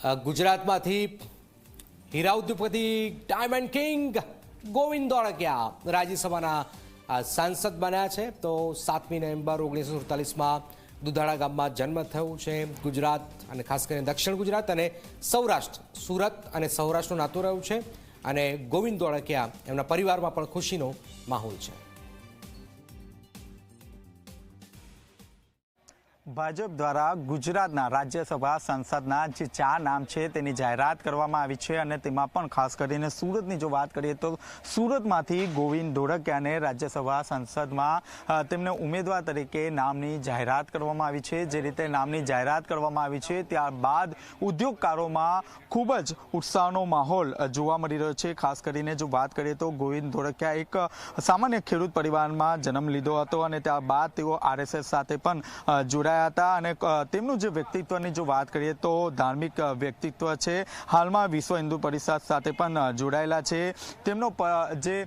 ગુજરાતમાંથી હીરા ઉદ્યોગપતિ diamond king Govind Dholakia રાજ્યસભાના સાંસદ બન્યા છે. તો સાતમી નવેમ્બર ઓગણીસો સુડતાલીસમાં દુધાળા ગામમાં જન્મ થયું છે ગુજરાત અને ખાસ કરીને દક્ષિણ ગુજરાત અને સૌરાષ્ટ્ર. સુરત અને સૌરાષ્ટ્રનું નાતું રહ્યું છે અને ગોવિંદ ધોળકિયા એમના પરિવારમાં પણ ખુશીનો માહોલ છે. ભાજપ દ્વારા ગુજરાતના રાજ્યસભા સંસદના જે ચાર નામ છે તેની જાહેરાત કરવામાં આવી છે અને તેમાં પણ ખાસ કરીને સુરતની જો વાત કરીએ તો સુરતમાંથી ગોવિંદ ધોળકિયાને રાજ્યસભા સંસદમાં તેમને ઉમેદવાર તરીકે નામની જાહેરાત કરવામાં આવી છે. જે રીતે નામની જાહેરાત કરવામાં આવી છે ત્યારબાદ ઉદ્યોગકારોમાં ખૂબ જ ઉત્સાહનો માહોલ જોવા મળી રહ્યો છે. ખાસ કરીને જો વાત કરીએ તો ગોવિંદ ધોળકિયા એક સામાન્ય ખેડૂત પરિવારમાં જન્મ લીધો હતો અને ત્યારબાદ તેઓ આરએસએસ સાથે પણ અ, જોડાયા હતા અને તેમનું જે વ્યક્તિત્વની જો વાત કરીએ તો ધાર્મિક વ્યક્તિત્વ છે. હાલમાં વિશ્વ હિન્દુ પરિષદ સાથે પણ જોડાયેલા છે. તેમનો જે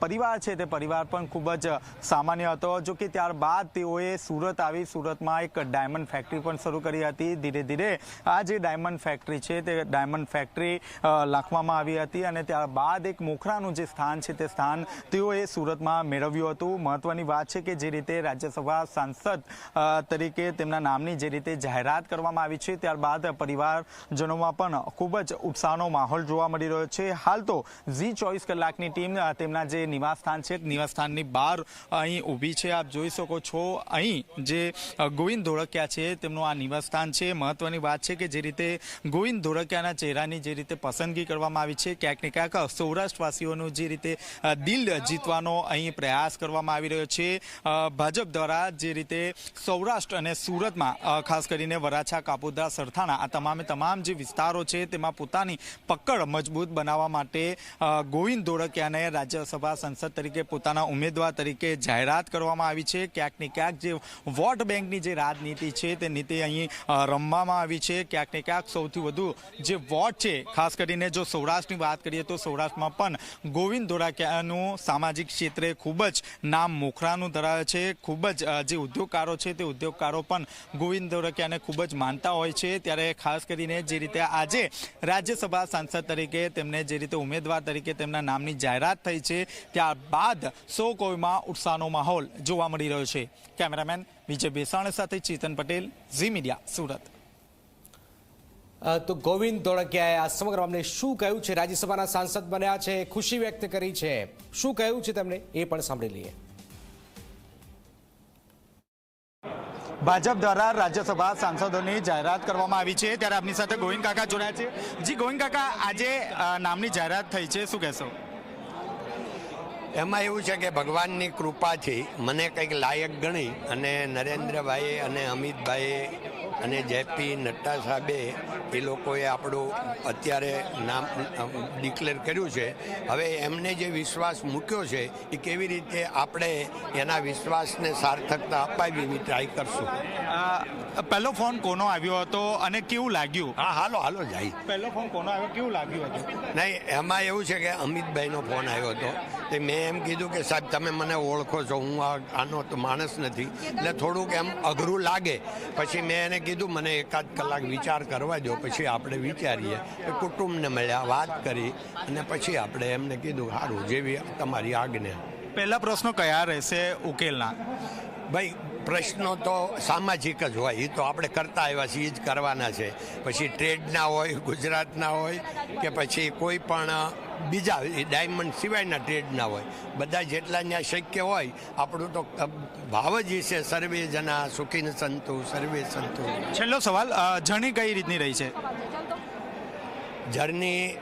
પરિવાર છે તે પરિવાર પણ ખૂબ જ સામાન્ય હતો. જો કે ત્યારબાદ તેઓએ સુરત આવી સુરતમાં એક ડાયમંડ ફેક્ટરી પણ શરૂ કરી હતી. ધીરે ધીરે આ જે ડાયમંડ ફેક્ટરી છે તે ડાયમંડ ફેક્ટરી લાખવામાં આવી હતી અને ત્યારબાદ એક મોખરાનું જે સ્થાન છે તે સ્થાન તેઓએ સુરતમાં મેળવ્યું હતું. મહત્વની વાત છે કે જે રીતે રાજ્યસભા સાંસદ અ, તરીકે તેમના નામની જે રીતે જાહેરાત કરવામાં આવી છે, ત્યારબાદ પરિવારજનોમાં પણ ખૂબ જ ઉત્સાહનો માહોલ જોવા મળી રહ્યો છે. હાલ તો ઝી ચોવીસ કલાકની ટીમ તેમના જે નિવાસસ્થાન છે, નિવાસસ્થાનની બહાર અહીં ઊભી છે. આપ જોઈ શકો છો, અહીં જે ગોવિંદ ધોળકિયા છે, તેમનું આ નિવાસસ્થાન છે. મહત્વની વાત છે કે જે રીતે ગોવિંદ ધોળકિયાના ચહેરાની જે રીતે પસંદગી કરવામાં આવી છે, ક્યાંક ને ક્યાંક સૌરાષ્ટ્રવાસીઓનું જે રીતે દિલ જીતવાનો અહીં પ્રયાસ કરવામાં આવી રહ્યો છે. ભાજપ દ્વારા જે રીતે સૌરાષ્ટ્ર અને સુરતમાં ખાસ કરીને વરાછા, કાપોદ્રા, સરથાણા, આ તમામે તમામ જે વિસ્તારો છે, તેમાં પોતાની પકડ મજબૂત બનાવવા માટે ગોવિંદ ધોળકિયાને રાજ્યસભા સંસદ તરીકે પોતાના ઉમેદવાર તરીકે જાહેરાત કરવામાં આવી છે. ક્યાંક ને ક્યાંક જે વોટ બેંકની જે રાજનીતિ છે, તે નીતિ અહીં રમવામાં આવી છે. ક્યાંક ને ક્યાંક સૌથી વધુ જે વોટ છે, ખાસ કરીને જો સૌરાષ્ટ્રની વાત કરીએ તો સૌરાષ્ટ્રમાં પણ ગોવિંદ ધોળકિયાનું સામાજિક ક્ષેત્રે ખૂબ જ નામ મોખરાનું ધરાવે છે. ખૂબ જ જે ઉદ્યોગકારો છે, તે ઉદ્યોગકારો પણ ગોવિંદ ધોળકિયાને ખૂબ જ માનતા હોય છે. ત્યારે ખાસ કરીને જે રીતે આજે રાજ્યસભા સાંસદ તરીકે તેમને જે રીતે ઉમેદવાર તરીકે તેમના નામની જાહેરાત થઈ છે, ત્યારબાદ સો કોઈમાં ઉત્સાહનો માહોલ જોવા મળી રહ્યો છે. કેમેરામેન વિજય બેસાણ સાથે ચેતન પટેલ, ઝી મીડિયા, સુરત. તો ગોવિંદ ધોળકિયાએ આ સમગ્ર મામલે શું કહ્યું છે? રાજ્યસભાના સાંસદ બન્યા છે, ખુશી વ્યક્ત કરી છે. શું કહ્યું છે તેમણે એ પણ સાંભળી લઈએ. ભાજપ દ્વારા રાજ્યસભા સાંસદોની જાહેરાત કરવામાં આવી છે. ત્યારે આપની સાથે ગોવિંદ કાકા જોડાયા છે. જી, ગોવિંદ કાકા, આજે નામની જાહેરાત થઈ છે. શું કહેશો? એમાં એવું છે કે ભગવાનની કૃપાથી મને કંઈક લાયક ગણી અને નરેન્દ્રભાઈએ અને અમિતભાઈએ અને જેપી નડ્ડા સાહેબે એ લોકોએ આપણું અત્યારે નામ ડિક્લેર કર્યું છે. હવે એમને જે વિશ્વાસ મૂક્યો છે, એ કેવી રીતે આપણે એના વિશ્વાસને સાર્થકતા અપાવી એવી ટ્રાય કરશું? પહેલો ફોન કોનો આવ્યો હતો અને કેવું લાગ્યું? હા હાલો હાલો જાય. પહેલો ફોન કોનો આવ્યો કેવું લાગ્યું હતું? નહીં એમાં એવું છે કે અમિતભાઈનો ફોન આવ્યો હતો. તે મેં એમ કીધું કે સાહેબ તમે મને ઓળખો છો હું આનો તો માણસ નથી. એટલે થોડુંક એમ અઘરું લાગે. પછી મેં એને કીધું મને એકાદ કલાક વિચાર કરવા દો પછી આપણે વિચારીએ. કે કુટુંબને મળ્યા વાત કરી અને પછી આપણે એમને કીધું સારું જેવી તમારી આજ્ઞા. પહેલા પ્રશ્નો કયા રહેશે ઉકેલના? ભાઈ પ્રશ્નો તો સામાજિક જ હોય એ તો આપણે કરતા આવ્યા છીએ એ જ કરવાના છે. પછી ટ્રેડના હોય ગુજરાતના હોય, કે પછી કોઈ પણ બીજા ડાયમંડ સિવાયના ટ્રેડના હોય. બધા જેટલા ત્યાં શક્ય હોય, આપણું તો ભાવ જ છે, સર્વે જના સુખીન સંતુ, સર્વે સંતુ. છેલ્લો સવાલ જણી કઈ રીતની રહી છે? જર્ની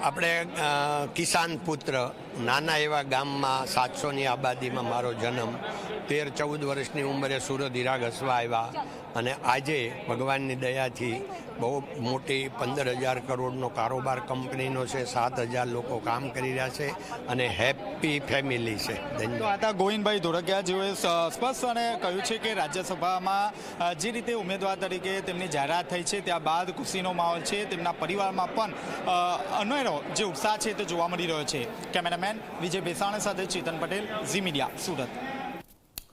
આપણે કિસાન પુત્ર, નાના એવા ગામમાં સાતસોની આબાદીમાં મારો જન્મ, તેર ચૌદ વર્ષની ઉંમરે સુરત હીરા ઘસવા આવ્યા અને આજે ભગવાનની દયાથી બહુ મોટી પંદર હજાર કરોડનો કારોબાર કંપનીનો છે, સાત હજાર લોકો કામ કરી રહ્યા છે અને હેપી ફેમિલી છે. તો આતા ગોવિંદભાઈ ધોળકિયા જેઓએ સ્પષ્ટ સ્પષ્ટપણે કહ્યું છે કે રાજ્યસભામાં જે રીતે ઉમેદવાર તરીકે તેમની જાહેરાત થઈ છે ત્યારબાદ ખુશીનો માહોલ છે, તેમના પરિવારમાં પણ અનેરો જે ઉત્સાહ છે તે જોવા મળી રહ્યો છે. કેમેરામેન વિજય ભેસાણા સાથે ચેતન પટેલ, ઝી મીડિયા, સુરત.